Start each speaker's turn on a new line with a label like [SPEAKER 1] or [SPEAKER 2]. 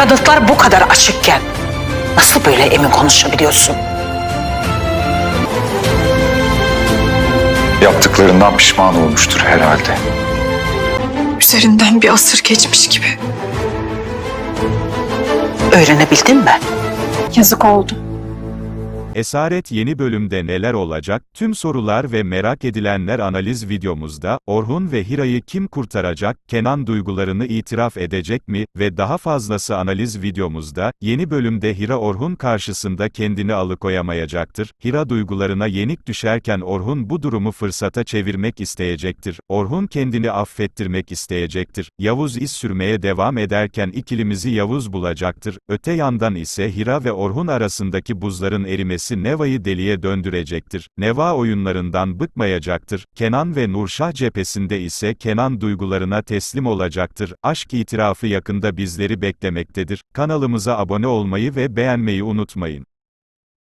[SPEAKER 1] Kanıtlar bu kadar açıkken nasıl böyle emin konuşabiliyorsun?
[SPEAKER 2] Yaptıklarından pişman olmuştur herhalde.
[SPEAKER 3] Üzerinden bir asır geçmiş gibi.
[SPEAKER 1] Öğrenebildin mi?
[SPEAKER 3] Yazık oldu.
[SPEAKER 4] Esaret yeni bölümde neler olacak? Tüm sorular ve merak edilenler analiz videomuzda, Orhun ve Hira'yı kim kurtaracak? Kenan duygularını itiraf edecek mi? Ve daha fazlası analiz videomuzda, yeni bölümde Hira Orhun karşısında kendini alıkoyamayacaktır. Hira duygularına yenik düşerken Orhun bu durumu fırsata çevirmek isteyecektir. Orhun kendini affettirmek isteyecektir. Yavuz iz sürmeye devam ederken ikilimizi Yavuz bulacaktır. Öte yandan ise Hira ve Orhun arasındaki buzların erimesi Neva'yı deliye döndürecektir. Neva oyunlarından bıkmayacaktır. Kenan ve Nurşah cephesinde ise Kenan duygularına teslim olacaktır. Aşk itirafı yakında bizleri beklemektedir. Kanalımıza abone olmayı ve beğenmeyi unutmayın.